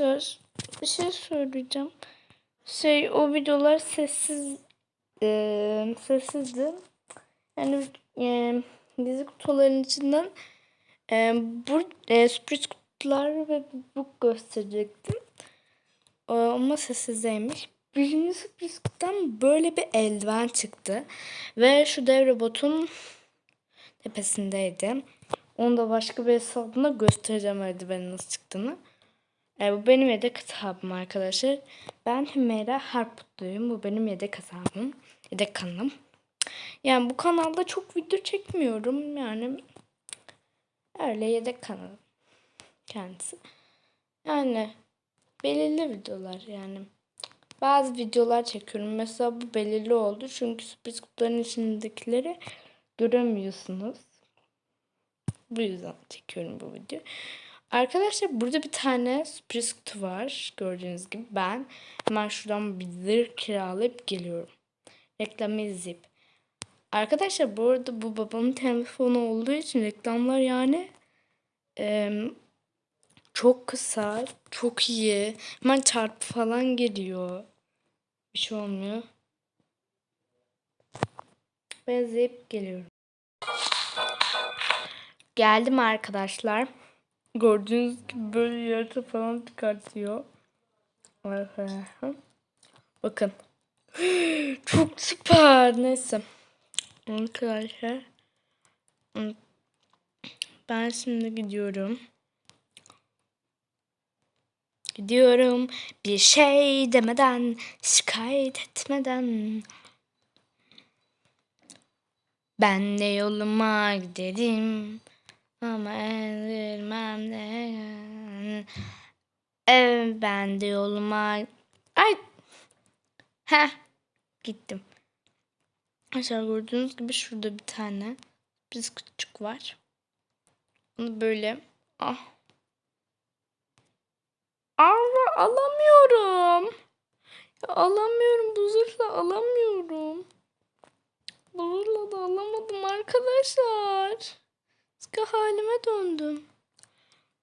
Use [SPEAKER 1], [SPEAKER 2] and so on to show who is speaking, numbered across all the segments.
[SPEAKER 1] Arkadaşlar bir şey söyleyeceğim. Şey o videolar sessiz eee sessizdi. Yani eee gizli kutuların içinden eee bu eee, sürpriz kutular ve book gösterecektim. Eee, Ama sessizdeymiş. Birinci sürpriz kutudan böyle bir eldiven çıktı. Ve şu dev robotun tepesindeydi. Onu da başka bir hesabımda göstereceğim eldivenin nasıl çıktığını. E, bu benim yedek hesabım arkadaşlar. Ben Hümeyra Harputlu'yum. Bu benim yedek hesabım. Yedek kanalım. Yani bu kanalda çok video çekmiyorum. Yani öyle yedek kanalım kendisi. Yani belirli videolar yani. Bazı videolar çekiyorum. Mesela bu belirli oldu. Çünkü sürpriz kutuların içindekileri göremiyorsunuz. Bu yüzden çekiyorum bu videoyu. Arkadaşlar burada bir tane sürpriz kutu var. Gördüğünüz gibi ben hemen şuradan bir zırh kiralayıp geliyorum. Reklamı izleyip. Arkadaşlar bu arada bu babamın telefonu olduğu için reklamlar yani em, çok kısa, çok iyi. Hemen çarpı falan geliyor. Bir şey olmuyor. Ben izleyip geliyorum. Geldim arkadaşlar. Gördüğünüz gibi böyle yarısı falan çıkartıyor. Bakın. Çok süper. Neyse. Arkadaşlar. Ben şimdi gidiyorum. Gidiyorum bir şey demeden, şikayet etmeden. Ben de yoluma giderim. Ama ezilmem de. Evet ben de yoluma... Ay! Heh! Gittim. Arkadaşlar gördüğünüz gibi şurada bir tane biz küçük var. Onu böyle... Ah! Allah alamıyorum. Ya alamıyorum. Bu zırhla alamıyorum. Bu zırhla da alamadım arkadaşlar. Eski halime döndüm.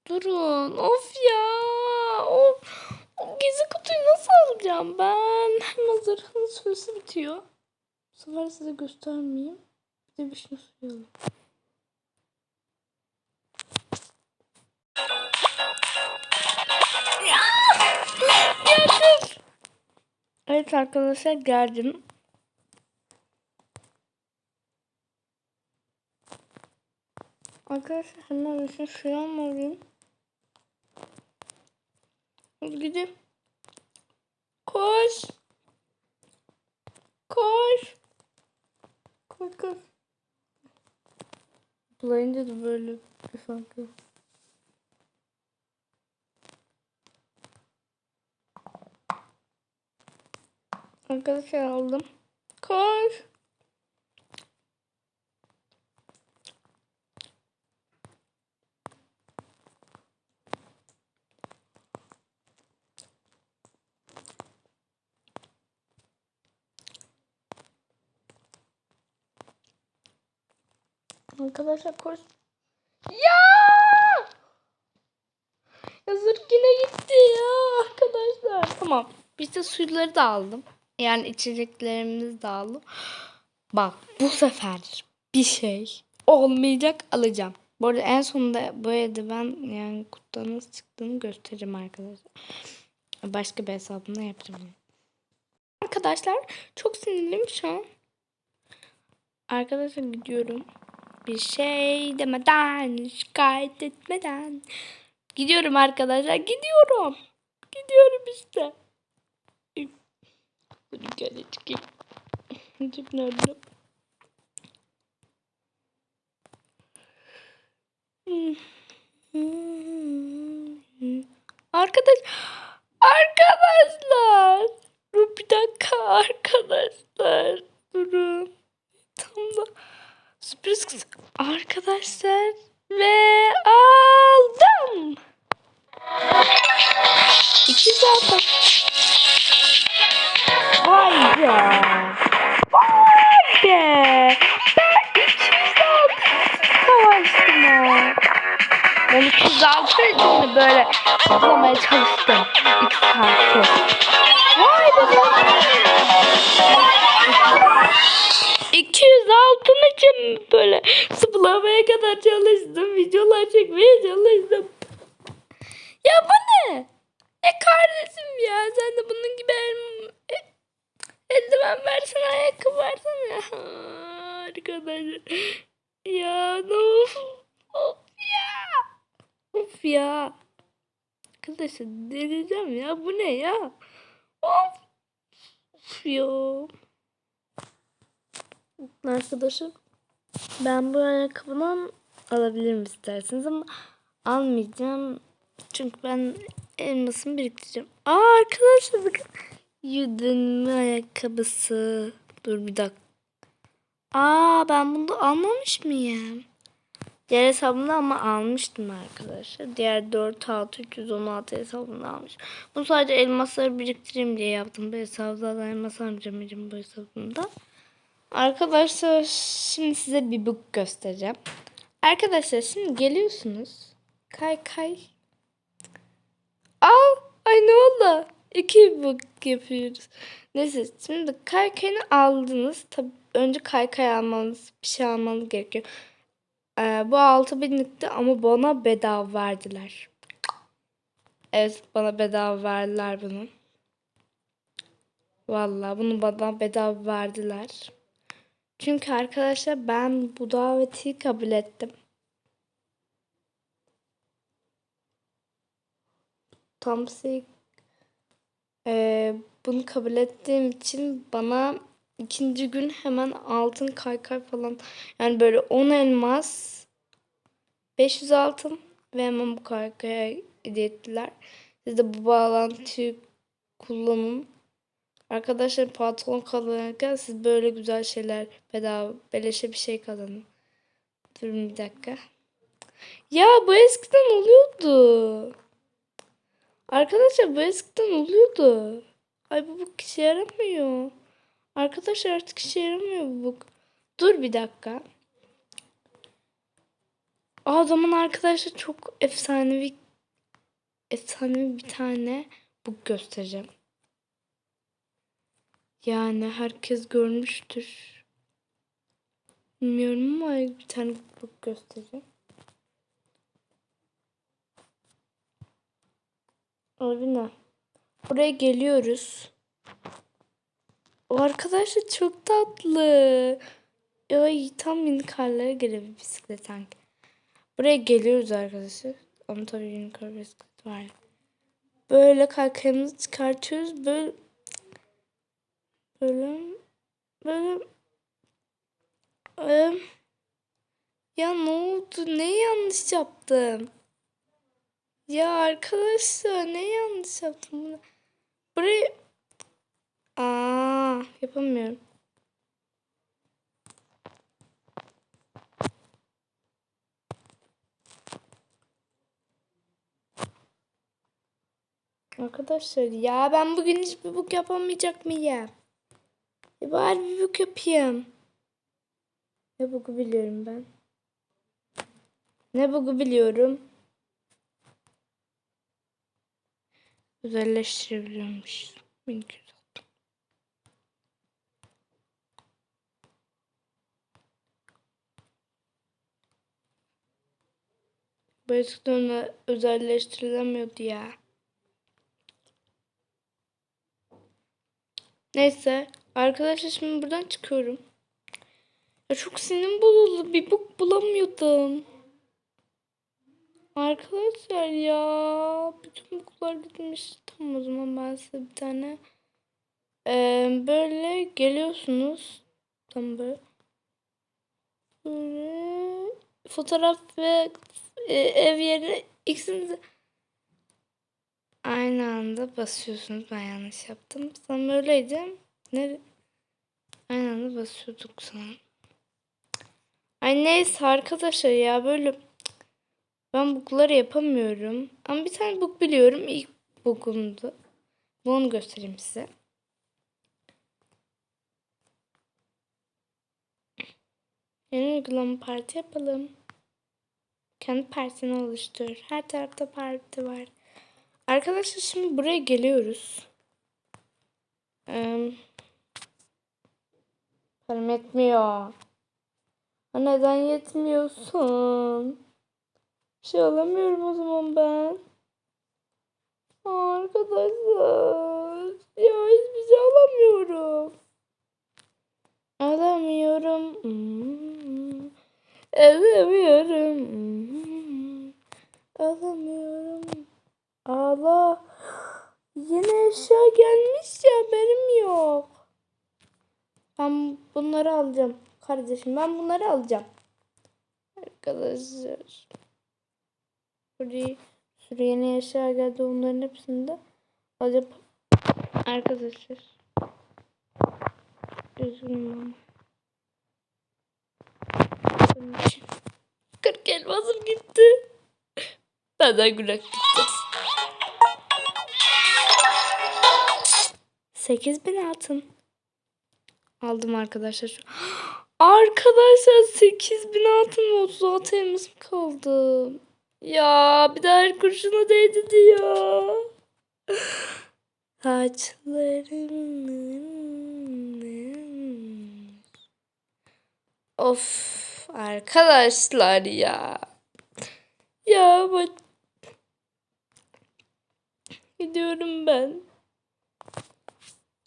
[SPEAKER 1] Durun. Of ya. Of. O gizli kutuyu nasıl alacağım ben? Hemen zırhın süresi bitiyor. Bu sefer size göstermeyeyim. Bir de bir şey. Geldim. Evet arkadaşlar geldim. Arkadaşlar hemen bir şey almalıyım. Hadi gidip. Koş. Koş. Koş koş. Da böyle bir fark. Arkadaşlar aldım. Koş. Arkadaşlar koş. Ya! Yazık yine gitti ya arkadaşlar. Tamam. Biz de suyları da aldım. Yani içeceklerimizi de aldım. Bak bu sefer bir şey olmayacak alacağım. Bu arada en sonunda bu evde ben yani kutudan nasıl çıktığını göstereceğim arkadaşlar. Başka bir hesabımda yapacağım. Arkadaşlar çok sinirliyim şu an. Arkadaşlar gidiyorum. Bir şey demeden, şikayet etmeden. Gidiyorum arkadaşlar, gidiyorum. Gidiyorum işte. Hadi gel çıkayım. Cip? Arkadaş, arkadaşlar. Dur bir dakika arkadaşlar. Durun. Sürpriz kız. Arkadaşlar ve aldım. İki zaten. Vay be. Vay be. Ben 206 savaştım ha. Ben 206 için de böyle toplamaya çalıştım. Vay be. 200 altın için böyle zıplamaya kadar çalıştım. Videolar çekmeye çalıştım. Ya bu ne? E kardeşim ya sen de bunun gibi el, e, eldiven versene ayakkabı versene ya. Arkadaşlar. Ya ne of. Of ya. Of ya. Arkadaşlar delireceğim ya. Bu ne ya? Of. Of ya. Arkadaşlar ben bu ayakkabıdan alabilirim isterseniz ama almayacağım. Çünkü ben elmasımı biriktireceğim. Aa arkadaşlar bakın. Yudun ayakkabısı. Dur bir dakika. Aa ben bunu almamış mıyım? Diğer hesabımda ama almıştım arkadaşlar. Diğer 4 6 316 hesabımda almış. Bu sadece elmasları biriktireyim diye yaptım. Bu hesabda da elmas harcamayacağım bu hesabımda. Arkadaşlar şimdi size bir book göstereceğim. Arkadaşlar şimdi geliyorsunuz. Kay kay. Al. Ay ne oldu? İki book yapıyoruz. Neyse şimdi kaykayını aldınız. Tabii önce kaykay almanız, bir şey almanız gerekiyor. Ee, bu 6000'likti ama bana bedava verdiler. Evet bana bedava verdiler bunu. Vallahi bunu bana bedava verdiler. Çünkü arkadaşlar ben bu daveti kabul ettim. Şey ee, bunu kabul ettiğim için bana ikinci gün hemen altın kaykay falan yani böyle 10 elmas 500 altın ve hemen bu kaykaya hediye ettiler. Siz de bu bağlantıyı kullanın. Arkadaşlar patron kazanırken siz böyle güzel şeyler bedava beleşe bir şey kazanın. Durun bir dakika. Ya bu eskiden oluyordu. Arkadaşlar bu eskiden oluyordu. Ay bu book işe yaramıyor. Arkadaşlar artık işe yaramıyor bu book. Dur bir dakika. O zaman arkadaşlar çok efsanevi efsanevi bir tane book göstereceğim. Yani herkes görmüştür. Bilmiyorum ama bir tane book göstereceğim. Abi ne? Buraya geliyoruz. O arkadaşlar çok tatlı. Ay tam unicornlara göre bir bisiklet sanki. Buraya geliyoruz arkadaşlar. Ama tabii unicorn bisiklet var. Böyle kalkanımızı çıkartıyoruz. Böyle böyle böyle ee, ya ne oldu? Ne yanlış yaptım? Ya arkadaşlar ne yanlış yaptım bunu? Burayı Aa, yapamıyorum. Arkadaşlar ya ben bugün hiçbir book yapamayacak mıyım? Bari bir book yapayım. Ne book'u biliyorum ben? Ne book'u biliyorum? Özelleştirebiliyormuş. 1200 aldım. Bu eskiden özelleştirilemiyordu ya. Neyse. Arkadaşlar şimdi buradan çıkıyorum. Ya çok sinirim bozuldu. Bir bok bulamıyordum. Arkadaşlar ya. Bütün buklar gitmiş. Tamam o zaman ben size bir tane ee, böyle geliyorsunuz. Tam böyle. Böyle fotoğraf ve ev yeri ikisini aynı anda basıyorsunuz. Ben yanlış yaptım. Sanırım öyleydi. Ne? Aynı anda basıyorduk sanırım. Ay neyse arkadaşlar ya böyle ben bookları yapamıyorum. Ama bir tane book biliyorum. İlk bookumdu. Bunu göstereyim size. Yeni uygulama parti yapalım. Kendi partini oluştur. Her tarafta parti var. Arkadaşlar şimdi buraya geliyoruz. Em, param neden yetmiyorsun? Bir şey alamıyorum o zaman ben. Arkadaşlar. Ya hiçbir şey alamıyorum. Alamıyorum. Hmm. Alamıyorum. Hmm. Alamıyorum. Allah. Yine eşya gelmiş ya benim yok. Ben bunları alacağım. Kardeşim ben bunları alacağım. Arkadaşlar. Buraya sürü yeni eşya geldi. Onların hepsini de alacağım. Arkadaşlar. Üzgünüm ama. Bunun için 40 elmasım gitti. Benden günah gitti. 8000 altın. Aldım arkadaşlar. Arkadaşlar 8000 altın ve 36 elmasım kaldı. Ya bir daha her kurşuna değdi diyor. Saçlarımın Of arkadaşlar ya. Ya bak. Gidiyorum ben.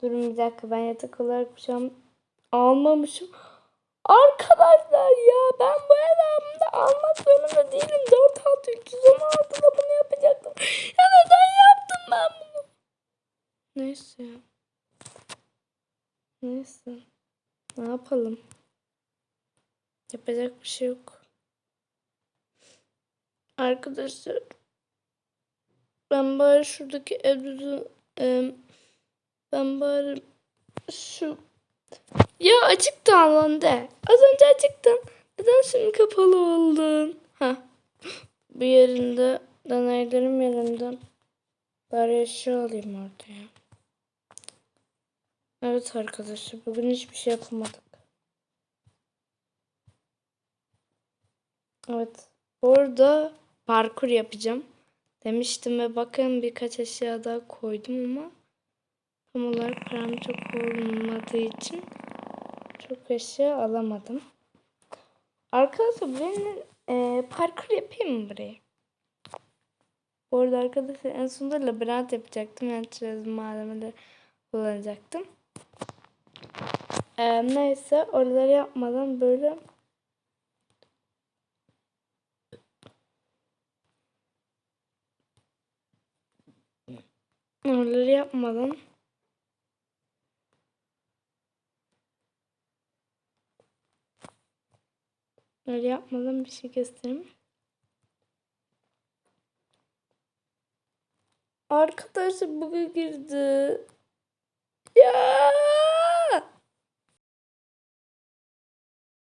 [SPEAKER 1] Durun bir dakika ben yatak olarak bir şey al- almamışım. Arkadaşlar ya ben bu elamda almak zorunda değilim. 4 6 316'da bunu yapacaktım. Ya neden yaptım ben bunu? Neyse. Neyse. Ne yapalım? Yapacak bir şey yok. Arkadaşlar ben bari şuradaki evde ben bari şu ya açıktı alanda. Az önce açıktın. Neden şimdi kapalı oldun? Ha. Bu yerinde deneylerim yerinden. Bari eşya alayım ortaya. Evet arkadaşlar bugün hiçbir şey yapamadık. Evet. Orada parkur yapacağım. Demiştim ve bakın birkaç eşya daha koydum ama tam olarak param çok olmadığı için çok eşya alamadım. Arkadaşlar ben e, parkur yapayım mı buraya? Bu arada arkadaşlar en sonunda labirent yapacaktım. Yani çerezim malzemeleri kullanacaktım. E, neyse oraları yapmadan böyle oraları yapmadan Öyle yapmadan bir şey göstereyim. Arkadaşım bugün girdi. Ya.